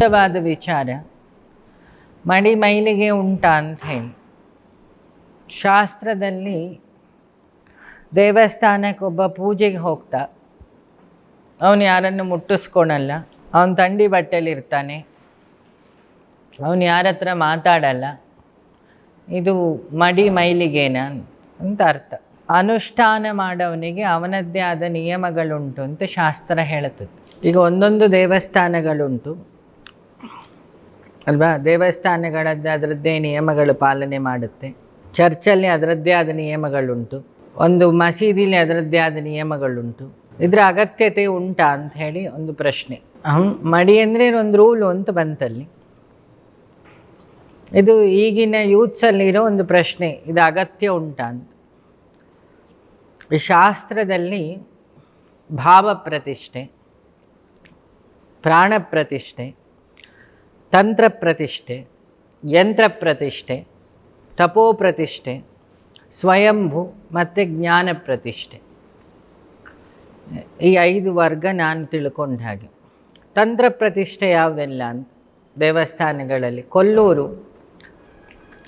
ಮುಖ್ಯವಾದ ವಿಚಾರ. ಮಡಿ ಮೈಲಿಗೆ ಉಂಟಾ ಅಂತ ಹೇಳಿ ಶಾಸ್ತ್ರದಲ್ಲಿ ದೇವಸ್ಥಾನಕ್ಕೆ ಒಬ್ಬ ಪೂಜೆಗೆ ಹೋಗ್ತಾ. ಅವನು ಯಾರನ್ನು ಮುಟ್ಟಿಸ್ಕೊಳಲ್ಲ. ಅವನು ತಂಡಿ ಬಟ್ಟೆಲಿರ್ತಾನೆ. ಅವನು ಯಾರ ಹತ್ರ ಮಾತಾಡಲ್ಲ. ಇದು ಮಡಿ ಮೈಲಿಗೇನ ಅಂತ ಅರ್ಥ. ಅನುಷ್ಠಾನ ಮಾಡೋವನಿಗೆ ಅವನದ್ದೇ ಆದ ನಿಯಮಗಳುಂಟು ಅಂತ ಶಾಸ್ತ್ರ ಹೇಳುತ್ತದೆ. ಈಗ ಒಂದೊಂದು ದೇವಸ್ಥಾನಗಳುಂಟು. ಅಲ್ವಾ? ದೇವಸ್ಥಾನಗಳದ್ದು ಅದರದ್ದೇ ನಿಯಮಗಳು ಪಾಲನೆ ಮಾಡುತ್ತೆ. ಚರ್ಚಲ್ಲಿ ಅದರದ್ದೇ ಆದ ನಿಯಮಗಳುಂಟು. ಒಂದು ಮಸೀದಿಲಿ ಅದರದ್ದೇ ಆದ ನಿಯಮಗಳುಂಟು. ಇದರ ಅಗತ್ಯತೆ ಉಂಟಾ ಅಂತ ಹೇಳಿ ಒಂದು ಪ್ರಶ್ನೆ. ಮಡಿ ಅಂದರೆ ಒಂದು ರೂಲು ಅಂತ ಬಂತಲ್ಲಿ. ಇದು ಈಗಿನ ಯೂತ್ಸಲ್ಲಿರೋ ಒಂದು ಪ್ರಶ್ನೆ, ಇದು ಅಗತ್ಯ ಉಂಟಾ ಅಂತ. ಶಾಸ್ತ್ರದಲ್ಲಿ ಭಾವ ಪ್ರತಿಷ್ಠೆ ಪ್ರಾಣ ಪ್ರತಿಷ್ಠೆ ತಂತ್ರ ಪ್ರತಿಷ್ಠೆ, ಯಂತ್ರ ಪ್ರತಿಷ್ಠೆ, ತಪೋ ಪ್ರತಿಷ್ಠೆ, ಸ್ವಯಂಭು ಮತ್ತು ಜ್ಞಾನ ಪ್ರತಿಷ್ಠೆ. ಈ ಐದು ವರ್ಗ ನಾನು ತಿಳ್ಕೊಂಡ ಹಾಗೆ. ತಂತ್ರ ಪ್ರತಿಷ್ಠೆ ಯಾವುದೆಲ್ಲ ಅಂತ ದೇವಸ್ಥಾನಗಳಲ್ಲಿ ಕೊಲ್ಲೂರು,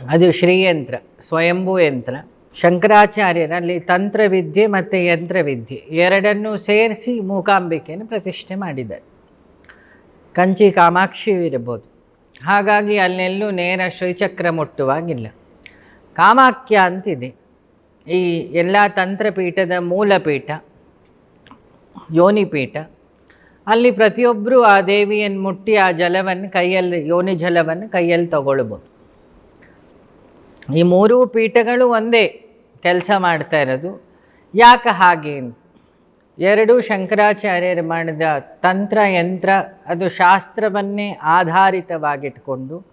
ಅದು ಶ್ರೀಯಂತ್ರ, ಸ್ವಯಂಭೂ ಯಂತ್ರ, ಶಂಕರಾಚಾರ್ಯರಲ್ಲಿ ತಂತ್ರವಿದ್ಯೆ ಮತ್ತು ಯಂತ್ರವಿದ್ಯೆ, ಎರಡನ್ನೂ ಸೇರಿಸಿ ಮೂಕಾಂಬಿಕೆಯನ್ನು ಪ್ರತಿಷ್ಠೆ ಮಾಡಿದ್ದಾರೆ. ಕಂಚಿ ಕಾಮಾಕ್ಷಿಯೂ ಇರ್ಬೋದು. ಹಾಗಾಗಿ ಅಲ್ಲೆಲ್ಲೂ ನೇರ ಶ್ರೀಚಕ್ರ ಮುಟ್ಟುವಾಗಿಲ್ಲ. ಕಾಮಾಖ್ಯ ಅಂತಿದೆ. ಈ ಎಲ್ಲ ತಂತ್ರಪೀಠದ ಮೂಲಪೀಠ, ಯೋನಿಪೀಠ, ಅಲ್ಲಿ ಪ್ರತಿಯೊಬ್ಬರೂ ಆ ದೇವಿಯನ್ನು ಮುಟ್ಟಿ ಆ ಜಲವನ್ನು ಕೈಯಲ್ಲಿ, ಯೋನಿ ಜಲವನ್ನು ಕೈಯಲ್ಲಿ ತಗೊಳ್ಬೋದು. ಈ ಮೂರೂ ಪೀಠಗಳು ಒಂದೇ, ಕೆಲಸ ಮಾಡ್ತಾ ಇರೋದು. ಯಾಕೆ ಹಾಗೆ ಎರಡೂ ಶಂಕರಾಚಾರ್ಯರು ಮಾಡಿದ ತಂತ್ರ ಯಂತ್ರ, ಅದು ಶಾಸ್ತ್ರವನ್ನೇ ಆಧಾರಿತವಾಗಿಟ್ಕೊಂಡು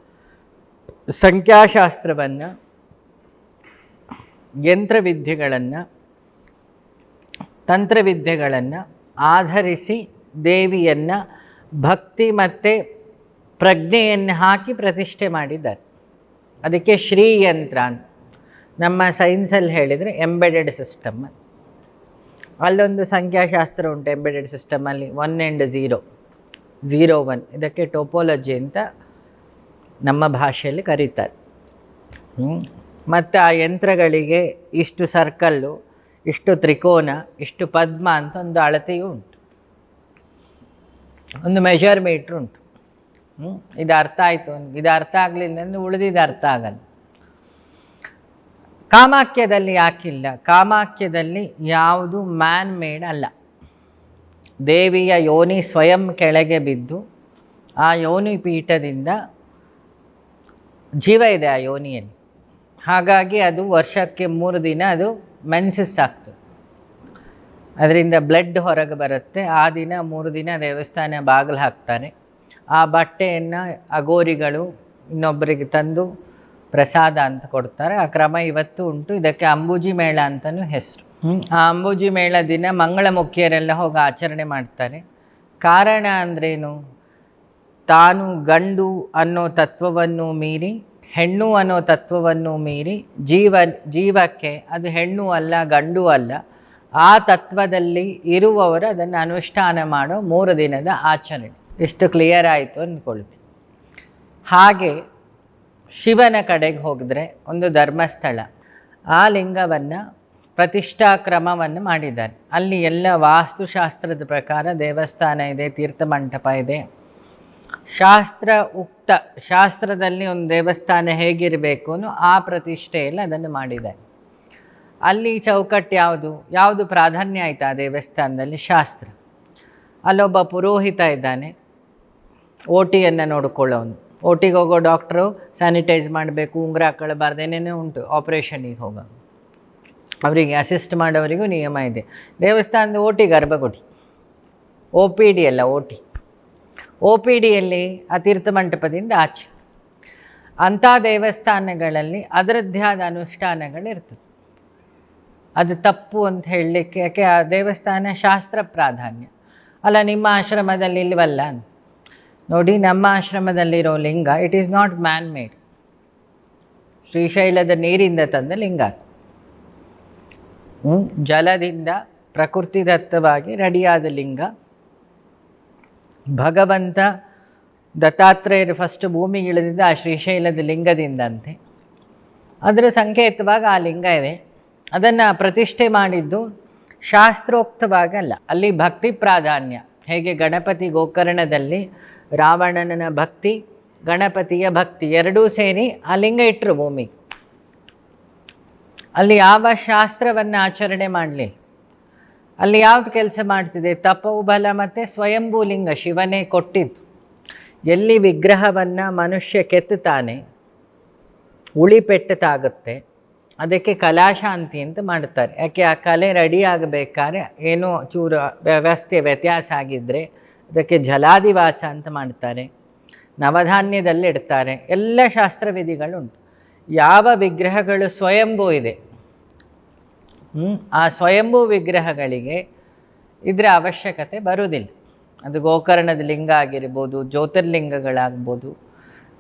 ಸಂಖ್ಯಾಶಾಸ್ತ್ರವನ್ನು, ಯಂತ್ರವಿದ್ಯೆಗಳನ್ನು, ತಂತ್ರವಿದ್ಯೆಗಳನ್ನು ಆಧರಿಸಿ ದೇವಿಯನ್ನು ಭಕ್ತಿ ಮತ್ತು ಪ್ರಜ್ಞೆಯನ್ನು ಹಾಕಿ ಪ್ರತಿಷ್ಠೆ ಮಾಡಿದ್ದಾರೆ. ಅದಕ್ಕೆ ಶ್ರೀಯಂತ್ರ ಅಂತ. ನಮ್ಮ ಸೈನ್ಸಲ್ಲಿ ಹೇಳಿದರೆ ಎಂಬೆಡೆಡ್ ಸಿಸ್ಟಮ್ ಅಲ್ಲೊಂದು ಸಂಖ್ಯಾಶಾಸ್ತ್ರ ಉಂಟು embedded ಸಿಸ್ಟಮಲ್ಲಿ one and zero zero one ಇದಕ್ಕೆ ಟೋಪೋಲಜಿ ಅಂತ ನಮ್ಮ ಭಾಷೆಯಲ್ಲಿ ಕರೀತಾರೆ. ಮತ್ತು ಆ ಯಂತ್ರಗಳಿಗೆ ಇಷ್ಟು ಸರ್ಕಲ್ಲು ಇಷ್ಟು ತ್ರಿಕೋನ, ಇಷ್ಟು ಪದ್ಮ ಅಂತ ಒಂದು ಅಳತೆಯೂ ಉಂಟು. ಒಂದು ಮೆಷರ್ ಮೀಟ್ರ್ ಉಂಟು? ಇದು ಅರ್ಥ ಆಯಿತು. ಇದು ಅರ್ಥ ಆಗಲಿಲ್ಲ ಅಂದರೆ ಉಳಿದಿದ್ದು ಅರ್ಥ ಆಗಲ್ಲ. ಕಾಮಾಖ್ಯದಲ್ಲಿ ಯಾಕಿಲ್ಲ? ಕಾಮಾಕ್ಯದಲ್ಲಿ ಯಾವುದು ಮ್ಯಾನ್ ಮೇಡ್ ಅಲ್ಲ. ದೇವಿಯ ಯೋನಿ ಸ್ವಯಂ ಕೆಳಗೆ ಬಿದ್ದು ಆ ಯೋನಿ ಪೀಠದಿಂದ ಜೀವ ಇದೆ ಆ ಯೋನಿಯಲ್ಲಿ. ಹಾಗಾಗಿ ಅದು ವರ್ಷಕ್ಕೆ ಮೂರು ದಿನ ಅದು ಮೆನ್ಸಸ್ ಆಗ್ತದೆ. ಅದರಿಂದ ಬ್ಲಡ್ ಹೊರಗೆ ಬರುತ್ತೆ. ಆ ದಿನ ಮೂರು ದಿನ ದೇವಸ್ಥಾನ ಬಾಗಿಲು ಹಾಕ್ತಾರೆ. ಆ ಬಟ್ಟೆಯನ್ನು ಅಗೋರಿಗಳು ಇನ್ನೊಬ್ಬರಿಗೆ ತಂದು ಪ್ರಸಾದ ಅಂತ ಕೊಡ್ತಾರೆ. ಆ ಕ್ರಮ ಇವತ್ತು ಉಂಟು. ಇದಕ್ಕೆ ಅಂಬೂಜಿ ಮೇಳ ಅಂತಲೂ ಹೆಸರು. ಆ ಅಂಬೂಜಿ ಮೇಳ ದಿನ ಮಂಗಳಮುಖಿಯರೆಲ್ಲ ಹೋಗಿ ಆಚರಣೆ ಮಾಡ್ತಾರೆ. ಕಾರಣ ಅಂದ್ರೇನು? ತಾನು ಗಂಡು ಅನ್ನೋ ತತ್ವವನ್ನು ಮೀರಿ ಹೆಣ್ಣು ಅನ್ನೋ ತತ್ವವನ್ನು ಮೀರಿ ಜೀವ ಜೀವಕ್ಕೆ ಅದು ಹೆಣ್ಣು ಅಲ್ಲ ಗಂಡು ಅಲ್ಲ ಆ ತತ್ವದಲ್ಲಿ ಇರುವವರು ಅದನ್ನು ಅನುಷ್ಠಾನ ಮಾಡೋ ಮೂರು ದಿನದ ಆಚರಣೆ. ಇಷ್ಟು ಕ್ಲಿಯರ್ ಆಯಿತು ಅಂದ್ಕೊಳ್ತೀವಿ ಹಾಗೆ ಶಿವನ ಕಡೆಗೆ ಹೋಗಿದ್ರೆ ಒಂದು ಧರ್ಮಸ್ಥಳ. ಆ ಲಿಂಗವನ್ನು ಪ್ರತಿಷ್ಠಾ ಕ್ರಮವನ್ನು ಮಾಡಿದ್ದಾರೆ. ಅಲ್ಲಿ ಎಲ್ಲ ವಾಸ್ತುಶಾಸ್ತ್ರದ ಪ್ರಕಾರ ದೇವಸ್ಥಾನ ಇದೆ ತೀರ್ಥಮಂಟಪ ಇದೆ. ಶಾಸ್ತ್ರ ಉಕ್ತ, ಶಾಸ್ತ್ರದಲ್ಲಿ ಒಂದು ದೇವಸ್ಥಾನ ಹೇಗಿರಬೇಕು ಆ ಪ್ರತಿಷ್ಠೆಯಲ್ಲಿ ಅದನ್ನು ಮಾಡಿದ್ದಾರೆ. ಅಲ್ಲಿ ಚೌಕಟ್ಟು ಯಾವುದು? ಯಾವುದು ಪ್ರಾಧಾನ್ಯ ಆಯಿತು ಆ ದೇವಸ್ಥಾನದಲ್ಲಿ? ಶಾಸ್ತ್ರ. ಅಲ್ಲೊಬ್ಬ ಪುರೋಹಿತ ಇದ್ದಾನೆ, ಓಟಿಯನ್ನು ನೋಡ್ಕೊಳ್ಳೋನು. ಓಟಿಗೆ ಹೋಗೋ ಡಾಕ್ಟ್ರು ಸ್ಯಾನಿಟೈಸ್ ಮಾಡಬೇಕು, ಉಂಗುರ ಹಾಕೊಳ್ಬಾರ್ದು, ಏನೇನೋ ಉಂಟು ಆಪ್ರೇಷನಿಗೆ ಹೋಗೋ. ಅವರಿಗೆ ಅಸಿಸ್ಟ್ ಮಾಡೋವರಿಗೂ ನಿಯಮ ಇದೆ. ದೇವಸ್ಥಾನದ ಓಟಿ ಗರ್ಭಗುಡಿ ಓ ಪಿ ಡಿ ಅಲ್ಲ ಓ ಟಿ ಒ ಪಿ ಡಿಯಲ್ಲಿ ಆ ತೀರ್ಥಮಂಟಪದಿಂದ ಆಚೆ. ಅಂಥ ದೇವಸ್ಥಾನಗಳಲ್ಲಿ ಅದರದ್ದೇ ಆದ ಅನುಷ್ಠಾನಗಳಿರ್ತದೆ. ಅದು ತಪ್ಪು ಅಂತ ಹೇಳಲಿಕ್ಕೆ, ಯಾಕೆ ಆ ದೇವಸ್ಥಾನ ಶಾಸ್ತ್ರ ಪ್ರಾಧಾನ್ಯ. ಅಲ್ಲ, ನಿಮ್ಮ ಆಶ್ರಮದಲ್ಲಿ ಇಲ್ವಲ್ಲ ಅಂತ. ನೋಡಿ, ನಮ್ಮ ಆಶ್ರಮದಲ್ಲಿರೋ ಲಿಂಗ it is not man made ಶ್ರೀಶೈಲದ ನೀರಿಂದ ತಂದ ಲಿಂಗ. ಜಲದಿಂದ ಜಲದಿಂದ ಪ್ರಕೃತಿದತ್ತವಾಗಿ ರೆಡಿಯಾದ ಲಿಂಗ. ಭಗವಂತ ದತ್ತಾತ್ರೇಯರು ಫಸ್ಟ್ ಭೂಮಿಗೆ ಇಳಿದಿದ್ದ ಆ ಶ್ರೀಶೈಲದ ಲಿಂಗದಿಂದಂತೆ. ಅದರ ಸಂಕೇತವಾಗಿ ಆ ಲಿಂಗ ಇದೆ. ಅದನ್ನು ಪ್ರತಿಷ್ಠೆ ಮಾಡಿದ್ದು ಶಾಸ್ತ್ರೋಕ್ತವಾಗಲ್ಲ ಅಲ್ಲಿ ಭಕ್ತಿ ಪ್ರಾಧಾನ್ಯ. ಹೇಗೆ ಗಣಪತಿ ಗೋಕರ್ಣದಲ್ಲಿ ರಾವಣನ ಭಕ್ತಿ, ಗಣಪತಿಯ ಭಕ್ತಿ ಎರಡೂ ಸೇರಿ ಆ ಲಿಂಗ ಇಟ್ಟರು ಭೂಮಿ. ಅಲ್ಲಿ ಯಾವ ಶಾಸ್ತ್ರವನ್ನು ಆಚರಣೆ ಮಾಡಲಿಲ್ಲ ಅಲ್ಲಿ ಯಾವ್ದು ಕೆಲಸ ಮಾಡ್ತಿದೆ ತಪೋಬಲ ಬಲ ಮತ್ತು ಸ್ವಯಂಭೂ ಲಿಂಗ ಶಿವನೇ ಕೊಟ್ಟಿದ್ದು. ಎಲ್ಲಿ ವಿಗ್ರಹವನ್ನು ಮನುಷ್ಯ ಕೆತ್ತುತ್ತಾನೆ ಉಳಿಪೆಟ್ಟತಾಗುತ್ತೆ ಅದಕ್ಕೆ ಕಲಾಶಾಂತಿ ಅಂತ ಮಾಡ್ತಾರೆ. ಯಾಕೆ? ಆ ಕಲೆ ರೆಡಿ ಆಗಬೇಕಾದ್ರೆ ಏನೋ ಚೂರು ವ್ಯವಸ್ಥೆ ವ್ಯತ್ಯಾಸ ಆಗಿದ್ದರೆ ಅದಕ್ಕೆ ಜಲಾದಿವಾಸ ಅಂತ ಮಾಡ್ತಾರೆ ನವಧಾನ್ಯದಲ್ಲಿ ಇಡ್ತಾರೆ. ಎಲ್ಲ ಶಾಸ್ತ್ರವಿಧಿಗಳುಂಟು. ಯಾವ ವಿಗ್ರಹಗಳು ಸ್ವಯಂಭೂ ಇದೆ? ಆ ಸ್ವಯಂಭೂ ವಿಗ್ರಹಗಳಿಗೆ ಇದರ ಅವಶ್ಯಕತೆ ಬರುವುದಿಲ್ಲ. ಅದು ಗೋಕರ್ಣದ ಲಿಂಗ ಆಗಿರ್ಬೋದು, ಜ್ಯೋತಿರ್ಲಿಂಗಗಳಾಗ್ಬೋದು,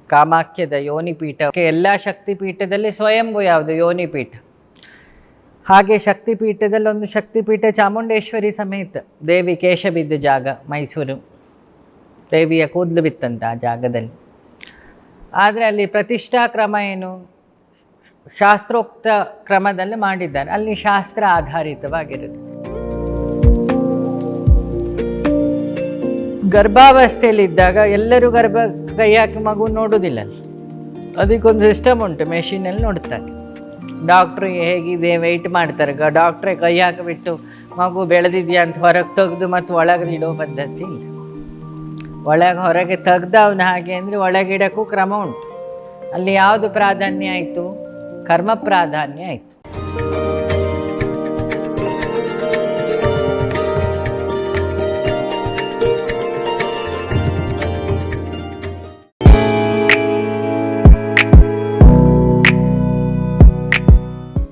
ಕಾಮಾಖ್ಯದ ಯೋನಿಪೀಠ, ಎಲ್ಲ ಶಕ್ತಿಪೀಠದಲ್ಲಿ ಸ್ವಯಂಭೂ ಯಾವುದು? ಯೋನಿಪೀಠ. ಹಾಗೆ ಶಕ್ತಿಪೀಠದಲ್ಲಿ ಒಂದು ಶಕ್ತಿಪೀಠ ಚಾಮುಂಡೇಶ್ವರಿ ಸಮೇತ ದೇವಿ ಕೇಶ ಬಿದ್ದ ಜಾಗ ಮೈಸೂರು. ದೇವಿಯ ಕೂದಲು ಬಿತ್ತಂತ ಆ ಜಾಗದಲ್ಲಿ. ಆದರೆ ಅಲ್ಲಿ ಪ್ರತಿಷ್ಠಾ ಕ್ರಮ ಏನು? ಶಾಸ್ತ್ರೋಕ್ತ ಕ್ರಮದಲ್ಲಿ ಮಾಡಿದ್ದಾರೆ. ಅಲ್ಲಿ ಶಾಸ್ತ್ರ ಆಧಾರಿತವಾಗಿರುತ್ತೆ. ಗರ್ಭಾವಸ್ಥೆಯಲ್ಲಿದ್ದಾಗ ಎಲ್ಲರೂ ಗರ್ಭ ಕೈ ಹಾಕಿ ಮಗು ನೋಡೋದಿಲ್ಲ ಅದಕ್ಕೊಂದು ಸಿಸ್ಟಮ್ ಉಂಟು ಮೆಷಿನಲ್ಲಿ ನೋಡ್ತಾರೆ. ಡಾಕ್ಟ್ರು ಹೇಗಿದೆ ವೆಯ್ಟ್ ಮಾಡ್ತಾರೆ. ಗ ಡಾಕ್ಟ್ರೆ ಕೈ ಹಾಕಿಬಿಟ್ಟು, ಮಗು ಬೆಳೆದಿದೆಯಾ ಅಂತ ಹೊರಗೆ ತೆಗೆದು ಮತ್ತು ಒಳಗೆ ಇಡೋ ಪದ್ಧತಿ ಇಲ್ಲ. ಒಳಗೆ ಹೊರಗೆ ತೆಗ್ದು ಅವನ ಹಾಗೆ ಅಂದರೆ ಒಳಗಿಡಕ್ಕೂ ಕ್ರಮ ಉಂಟು. ಅಲ್ಲಿ ಯಾವುದು ಪ್ರಾಧಾನ್ಯ ಆಯಿತು? ಕರ್ಮ ಪ್ರಾಧಾನ್ಯ ಆಯಿತು.